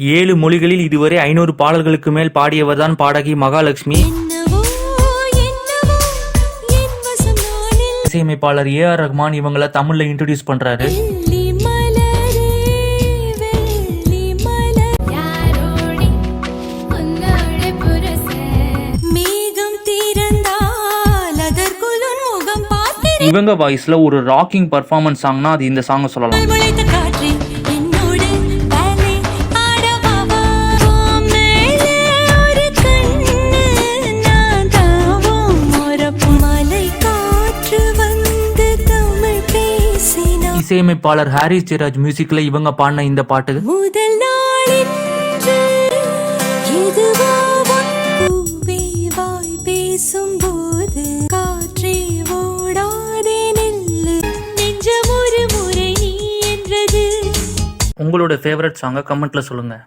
ஏழு மொழிகளில் இதுவரை ஐநூறு பாடல்களுக்கு மேல் பாடியவர்தான் பாடகி மகாலட்சுமி. இசையமைப்பாளர் ஏ ஆர் ரஹ்மான் இவங்கள தமிழ்ல இன்ட்ரடியூஸ் பண்றாரு. இவங்க வாய்ஸ்ல ஒரு ராக்கிங் பர்ஃபார்மன்ஸ் சாங்னா அது இந்த சாங்க சொல்லலாம். இசையமைப்பாளர் ஹாரிஸ் ஜெயராஜ் மியூசிக்ல இவங்க பாடின இந்த பாட்டு. முதல் பேசும்போது காற்றே ஓடாதே நில்லு. நெஞ்சம் ஒரு முறை என்றது. உங்களோட ஃபேவரட் சாங்கை கமெண்ட்ல சொல்லுங்க.